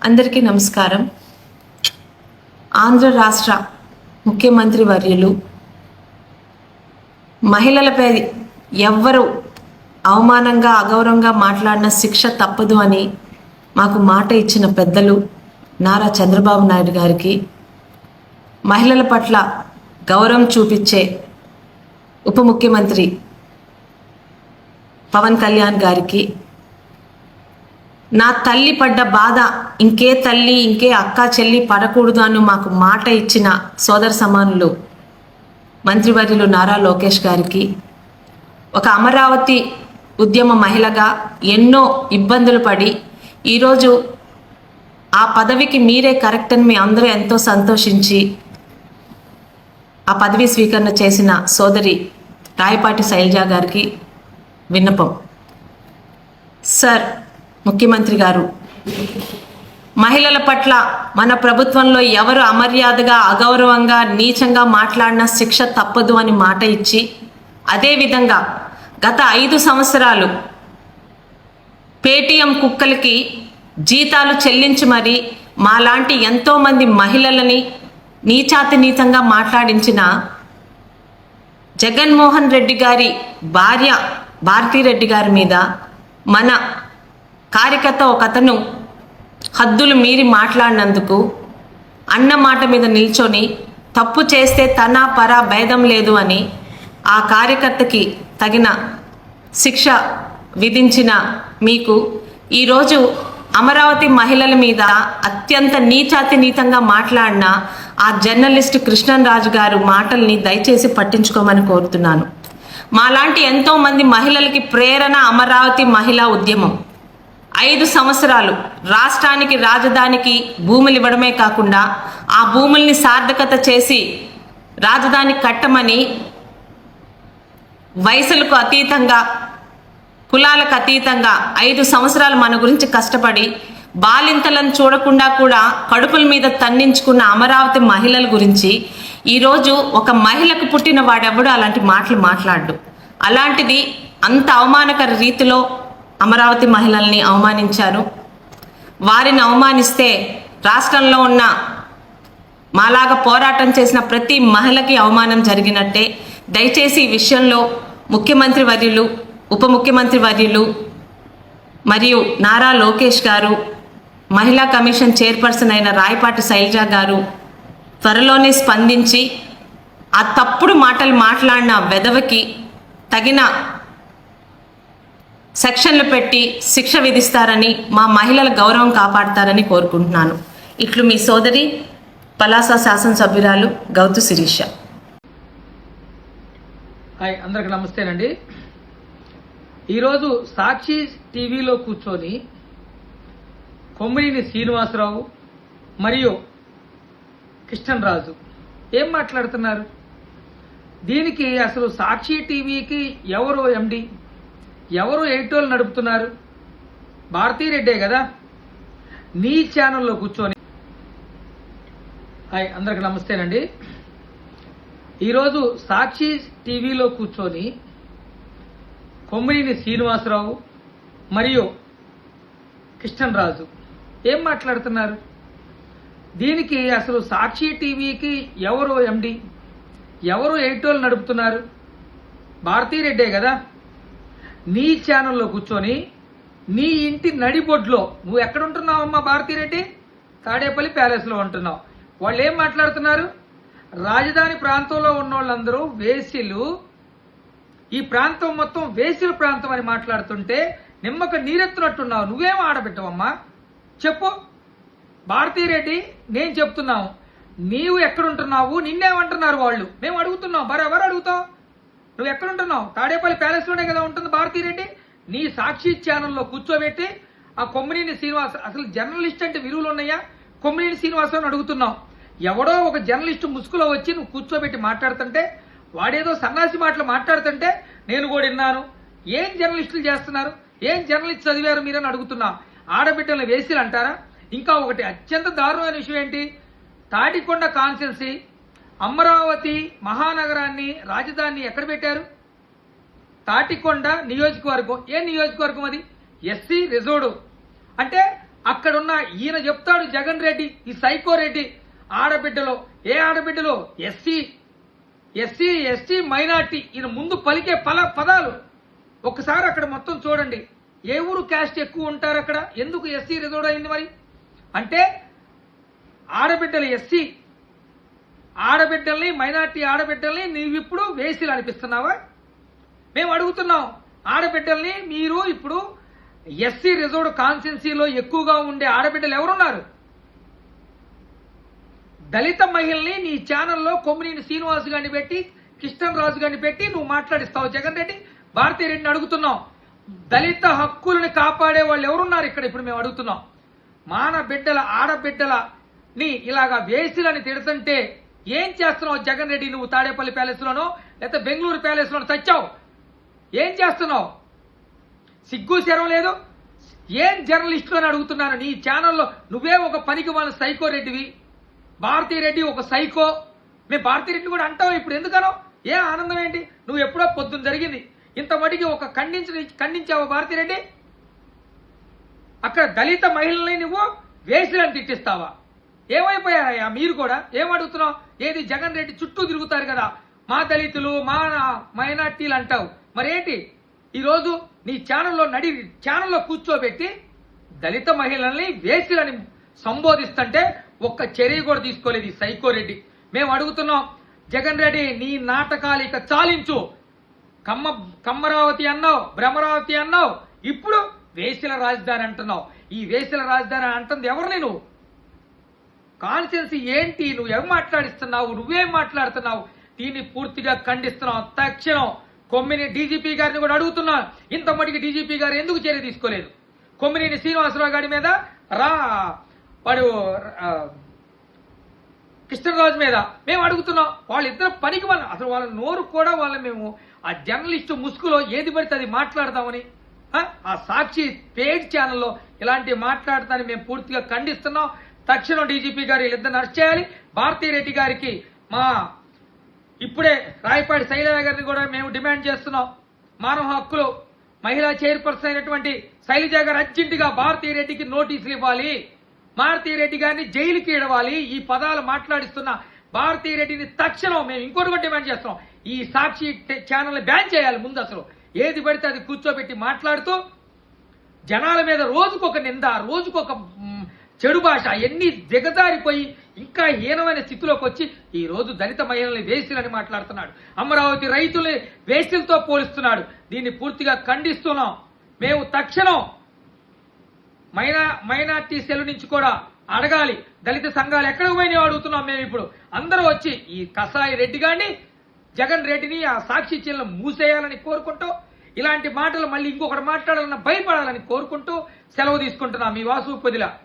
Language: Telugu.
అందరికీ నమస్కారం. ఆంధ్ర రాష్ట్ర ముఖ్యమంత్రి వర్యులు మహిళలపై ఎవ్వరు అవమానంగా అగౌరవంగా మాట్లాడిన శిక్ష తప్పదు అని మాకు మాట ఇచ్చిన పెద్దలు నారా చంద్రబాబు నాయుడు గారికి మహిళల పట్ల గౌరవం చూపించే ఉప ముఖ్యమంత్రి పవన్ కళ్యాణ్ గారికి నా తల్లి పడ్డ బాధ ఇంకే తల్లి ఇంకే అక్క చెల్లి పడకూడదు అని మాకు మాట ఇచ్చిన సోదర సమానులు మంత్రివర్యులు నారా లోకేష్ గారికి ఒక అమరావతి ఉద్యమ మహిళగా ఎన్నో ఇబ్బందులు పడి ఈరోజు ఆ పదవికి మీరే కరెక్ట్ అని మీ అందరూ ఎంతో సంతోషించి ఆ పదవి స్వీకరణ చేసిన సోదరి రాయపాటి శైలజ గారికి విన్నపం. సార్ ముఖ్యమంత్రి గారు. మహిళల పట్ల మన ప్రభుత్వంలో ఎవరు అమర్యాదగా అగౌరవంగా నీచంగా మాట్లాడిన శిక్ష తప్పదు అని మాట ఇచ్చి అదేవిధంగా గత ఐదు సంవత్సరాలు పేటీఎం కుక్కలకి జీతాలు చెల్లించి మరి మాలాంటి ఎంతోమంది మహిళలని నీచాతి నీచంగా మాట్లాడించిన జగన్మోహన్ రెడ్డి గారి భార్య భారతీరెడ్డి గారి మీద మన కార్యకర్త ఒక అతను హద్దులు మీరి మాట్లాడినందుకు అన్న మాట మీద నిల్చొని తప్పు చేస్తే తన పర భేదం లేదు అని ఆ కార్యకర్తకి తగిన శిక్ష విధించిన మీకు ఈరోజు అమరావతి మహిళల మీద అత్యంత నీచాతి నీతంగా మాట్లాడిన ఆ జర్నలిస్ట్ కృష్ణరాజు గారు మాటల్ని దయచేసి పట్టించుకోమని కోరుతున్నాను. మాలాంటి ఎంతోమంది మహిళలకి ప్రేరణ అమరావతి మహిళా ఉద్యమం. ఐదు సంవత్సరాలు రాష్ట్రానికి రాజధానికి భూములు ఇవ్వడమే కాకుండా ఆ భూముల్ని సార్థకత చేసి రాజధాని కట్టమని వయసులకు అతీతంగా కులాలకు అతీతంగా ఐదు సంవత్సరాలు మన గురించి కష్టపడి బాలింతలను చూడకుండా కూడా కడుపుల మీద తన్నించుకున్న అమరావతి మహిళల గురించి ఈరోజు ఒక మహిళకు పుట్టిన వాడెవడు అలాంటి మాటలు మాట్లాడు. అలాంటిది అంత అవమానకర రీతిలో అమరావతి మహిళల్ని అవమానించారు. వారిని అవమానిస్తే రాష్ట్రంలో ఉన్న మాలాగా పోరాటం చేసిన ప్రతి మహిళకి అవమానం జరిగినట్టే. దయచేసి ఈ విషయంలో ముఖ్యమంత్రి వర్యులు ఉప ముఖ్యమంత్రి వర్యులు మరియు నారా లోకేష్ గారు మహిళా కమిషన్ చైర్పర్సన్ అయిన రాయపాటి శైలజ గారు త్వరలోనే స్పందించి ఆ తప్పుడు మాటలు మాట్లాడిన వెదవకి తగిన సెక్షన్లు పెట్టి శిక్ష విధిస్తారని మా మహిళల గౌరవం కాపాడతారని కోరుకుంటున్నాను. ఇట్లు మీ సోదరి పలాస శాసనసభ్యురాలు గౌతు శిరీష. హాయ్ అందరికి నమస్తేనండి. ఈరోజు సాక్షి టీవీలో కూర్చొని కొమ్మినేని శ్రీనివాసరావు మరియు కిషన్ రాజు ఏం మాట్లాడుతున్నారు? దీనికి అసలు సాక్షి టీవీకి ఎవరు ఎండి? ఎవరు ఎయిటోలు నడుపుతున్నారు? భారతీరెడ్డే కదా? నీ ఛానల్లో కూర్చొని. హాయ్ అందరికి నమస్తేనండి. ఈరోజు సాక్షి టీవీలో కూర్చొని కొమ్మిడిని శ్రీనివాసరావు మరియు కిషన్ రాజు ఏం మాట్లాడుతున్నారు? దీనికి అసలు సాక్షి టీవీకి ఎవరు ఎండి? ఎవరు ఎయిటోలు నడుపుతున్నారు? భారతీరెడ్డే కదా? నీ ఛానల్లో కూర్చొని నీ ఇంటి నడిబొడ్లో నువ్వు ఎక్కడుంటున్నావు అమ్మా భారతీరెడ్డి? తాడేపల్లి ప్యాలెస్లో ఉంటున్నావు. వాళ్ళు ఏం మాట్లాడుతున్నారు? రాజధాని ప్రాంతంలో ఉన్న వాళ్ళందరూ వేసిలు. ఈ ప్రాంతం మొత్తం వేసిల ప్రాంతం అని మాట్లాడుతుంటే నిమ్మక నీరెత్తునట్టున్నావు. నువ్వేం ఆడబెట్టవమ్మా చెప్పు. భారతీరెడ్డి నేను చెప్తున్నావు నీవు ఎక్కడుంటున్నావు? నిన్నేమంటున్నారు వాళ్ళు? మేము అడుగుతున్నాం. బరాబర్ అడుగుతాం నువ్వు ఎక్కడుంటున్నావు తాడేపల్లి ప్యాలెస్లోనే కదా ఉంటుంది భారతీరెడ్డి నీ సాక్షి ఛానల్లో కూర్చోబెట్టి ఆ కొమ్మినేని శ్రీనివాస్ అసలు జర్నలిస్ట్ అంటే విలువలు ఉన్నాయా? కొమ్మినేని శ్రీనివాసరావు అడుగుతున్నావు. ఎవడో ఒక జర్నలిస్ట్ ముసుగులో వచ్చి నువ్వు కూర్చోబెట్టి మాట్లాడుతుంటే వాడేదో సన్నాసి మాటలు మాట్లాడుతుంటే నేను కూడా విన్నాను. ఏం జర్నలిస్టులు చేస్తున్నారు? ఏం జర్నలిస్ట్ చదివారు మీరని అడుగుతున్నా. ఆడబిడ్డలను వేసిలు అంటారా? ఇంకా ఒకటి అత్యంత దారుణమైన విషయం ఏంటి? తాటికొండ కాన్సెన్సీ అమరావతి మహానగరాన్ని రాజధాని ఎక్కడ పెట్టారు? తాటికొండ నియోజకవర్గం. ఏ నియోజకవర్గం అది? ఎస్సీ రిజర్వ్డ్ అంటే అక్కడున్న ఈయన చెప్తాడు జగన్ రెడ్డి ఈ సైకో రెడ్డి ఆడబిడ్డలో. ఏ ఆడబిడ్డలో? ఎస్సీ. SC ST minority. ఈయన ముందు పలికే పల పదాలు. ఒకసారి అక్కడ మొత్తం చూడండి. ఏ ఊరు క్యాస్ట్ ఎక్కువ ఉంటారు అక్కడ? ఎందుకు ఎస్సీ రిజర్వ్ అయింది మరి? అంటే ఆడబిడ్డలు ఎస్సీ ఆడబిడ్డల్ని మైనార్టీ ఆడబిడ్డల్ని నీవిప్పుడు వేసిలు అనిపిస్తున్నావా? మేము అడుగుతున్నాం ఆడబిడ్డల్ని మీరు ఇప్పుడు ఎస్సీ రిజర్వ్డ్ కాన్స్టిట్యున్సీలో ఎక్కువగా ఉండే ఆడబిడ్డలు ఎవరున్నారు? దళిత మహిళల్ని నీ ఛానల్లో కొమ్మినేని శ్రీనివాస్ గారిని పెట్టి కిష్టన్ రాజు గారిని పెట్టి నువ్వు మాట్లాడిస్తావు జగన్ రెడ్డి? భారతీ రెడ్డిని అడుగుతున్నాం. దళిత హక్కులను కాపాడే వాళ్ళు ఎవరున్నారు ఇక్కడ ఇప్పుడు మేము అడుగుతున్నాం. మాన బిడ్డల ఇలాగా వేసిలని తిడుతుంటే ఏం చేస్తున్నావు జగన్ రెడ్డి? నువ్వు తాడేపల్లి ప్యాలెస్లోనో లేకపోతే బెంగళూరు ప్యాలెస్లోనో చచ్చావు ఏం చేస్తున్నావు? సిగ్గు శరం లేదు? ఏం జర్నలిస్టు అని అడుగుతున్నాను నీ ఛానల్లో? నువ్వే ఒక పనికి వాళ్ళ సైకో రెడ్డివి. భారతీ రెడ్డి ఒక సైకో. మేము భారతీ రెడ్డి కూడా అంటావు ఇప్పుడు. ఎందుకనో? ఏ ఆనందం ఏంటి? నువ్వు ఎప్పుడో పొద్దున్న జరిగింది. ఇంత మటుకి ఒక ఖండించిన ఖండించావా భారతీ రెడ్డి? అక్కడ దళిత మహిళల్ని నువ్వు వేసిలని తిట్టిస్తావా? ఏమైపోయారయ్యా? మీరు కూడా? ఏమడుగుతున్నావు ఏది జగన్ రెడ్డి చుట్టూ తిరుగుతారు కదా? మా దళితులు మా మైనార్టీలు అంటావు. మరేంటి? ఈరోజు నీ ఛానల్లో నడి ఛానల్లో కూర్చోబెట్టి దళిత మహిళల్ని వేసిలని సంబోధిస్తుంటే ఒక్క చర్య కూడా తీసుకోలేదు ఈ సైకో రెడ్డి. మేము అడుగుతున్నాం జగన్ రెడ్డి నీ నాటకాలు ఇక చాలించు. కమ్మ కమ్మరావతి అన్నావు భ్రమరావతి అన్నావు. ఇప్పుడు వేసిల రాజధాని అంటున్నావు. ఈ వేసిల రాజధాని అంటుంది ఎవరిని నువ్వు కాన్షియన్స్ ఏంటి నువ్వు ఏం మాట్లాడిస్తున్నావు? నువ్వేం మాట్లాడుతున్నావు? దీన్ని పూర్తిగా ఖండిస్తున్నావు. తక్షణం కొమ్మిని డీజీపీ గారిని కూడా అడుగుతున్నా. ఇంత మటుకి డీజీపీ గారు ఎందుకు చర్య తీసుకోలేదు? కొమ్మినేని శ్రీనివాసరావు గారి మీద రా వాడు కృష్ణరాజు మీద మేము అడుగుతున్నాం. వాళ్ళిద్దరు పనికి మన అసలు వాళ్ళ నోరు కూడా వాళ్ళ మేము ఆ జర్నలిస్టు ముసుగులో ఏది పడితే అది మాట్లాడదామని ఆ? సాక్షి పేడ్ ఛానల్లో ఇలాంటివి మాట్లాడతాని మేము పూర్తిగా ఖండిస్తున్నాం. తక్షణం డీజీపీ గారు వీళ్ళిద్దరిని అరెస్ట్ చేయాలి. భారతీ రెడ్డి గారికి మా ఇప్పుడే రాయపాటి శైలజ గారిని కూడా మేము డిమాండ్ చేస్తున్నాం. మానవ హక్కులు మహిళా చైర్పర్సన్ అయినటువంటి శైలజ గారు అర్జెంటుగా భారతీ రెడ్డికి నోటీసులు ఇవ్వాలి. భారతీ రెడ్డి గారిని జైలుకి ఇడవాలి ఈ పదాలు మాట్లాడిస్తున్న భారతీ రెడ్డిని తక్షణం మేము ఇంకోటి కూడా డిమాండ్ చేస్తున్నాం. ఈ సాక్షి ఛానల్ బ్యాన్ చేయాలి ముందు అసలు. ఏది పడితే అది కూర్చోబెట్టి మాట్లాడుతూ జనాల మీద రోజుకొక నింద రోజుకొక చెడు భాష ఎన్ని దిగజారిపోయి ఇంకా హీనమైన స్థితిలోకి వచ్చి ఈరోజు దళిత మహిళల్ని వేసిలని మాట్లాడుతున్నాడు. అమరావతి రైతుల్ని వేసిలతో పోలుస్తున్నాడు. దీన్ని పూర్తిగా ఖండిస్తున్నాం. మేము తక్షణం మైనా మైనార్టీ సెల్ నుంచి కూడా అడగాలి. దళిత సంఘాలు ఎక్కడికి పోయినాయో అడుగుతున్నాం మేము ఇప్పుడు. అందరూ వచ్చి ఈ కసాయి రెడ్డి గారిని జగన్ రెడ్డిని ఆ సాక్షి చీలను మూసేయాలని కోరుకుంటూ ఇలాంటి మాటలు మళ్ళీ ఇంకొకటి మాట్లాడాలన్న భయపడాలని కోరుకుంటూ సెలవు తీసుకుంటున్నాం. మీ వాసు పొదిల.